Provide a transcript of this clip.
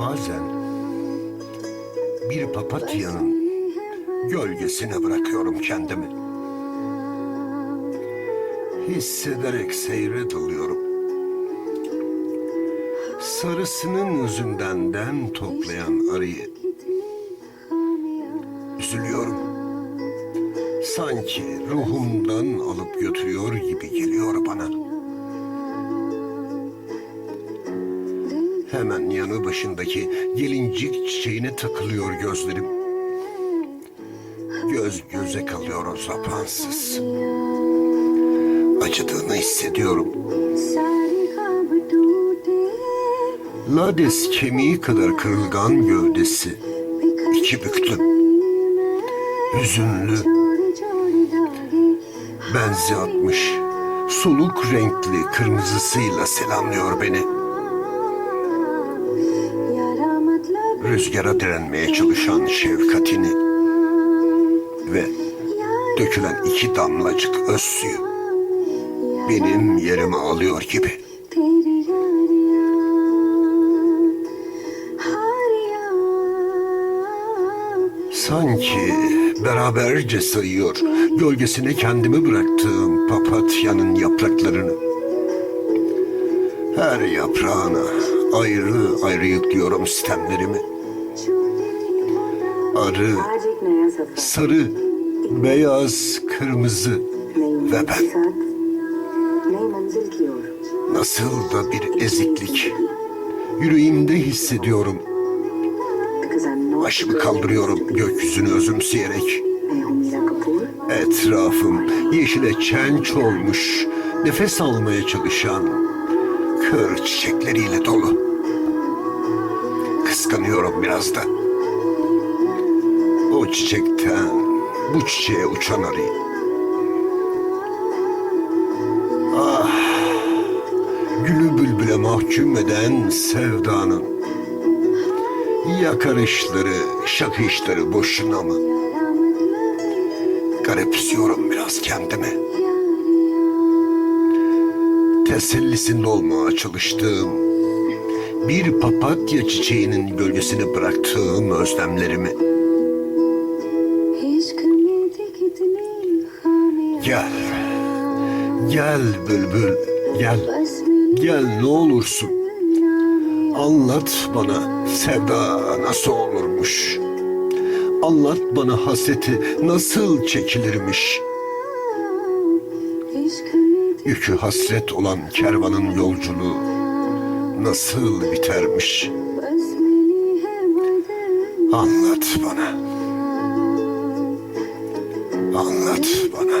bazen bir papatyanın gölgesine bırakıyorum kendimi. Hissederek seyre dalıyorum. Sarısının üzümden den toplayan arıyı. Üzülüyorum. Sanki ruhumdan alıp götürüyor gibi Hemen yanı başındaki gelincik çiçeğine takılıyor gözlerim. Göz göze kalıyor o zapansız. Acıdığını hissediyorum. Lades kemiği kadar kırılgan gövdesi. İki büklüm. Hüzünlü. Benzi atmış. Soluk renkli kırmızısıyla selamlıyor beni. rüzgara direnmeye çalışan şefkatini ve dökülen iki damlacık öz suyu benim yerime alıyor gibi. Sanki beraberce sayıyor gölgesine kendimi bıraktığım papatyanın yapraklarını. Her yaprağına ayrı ayrı yüklüyorum sistemlerimi arı, sarı, beyaz, kırmızı ve ben. Nasıl da bir eziklik. Yüreğimde hissediyorum. Başımı kaldırıyorum gökyüzünü özümseyerek. Etrafım yeşile çenç olmuş, nefes almaya çalışan kır çiçekleriyle dolu. Kıskanıyorum biraz da. O çiçekten bu çiçeğe uçan arı. Ah, gülü bülbüle mahkum eden sevdanın. Yakarışları, şakışları boşuna mı? Garipsiyorum biraz kendimi. Tesellisinde olmaya çalıştığım bir papatya çiçeğinin gölgesini bıraktığım özlemlerimi Gel. Gel bülbül, gel. Gel ne olursun. Anlat bana sevda nasıl olurmuş. Anlat bana hasreti nasıl çekilirmiş. Yükü hasret olan kervanın yolculuğu nasıl bitermiş. Anlat bana. Anlat bana.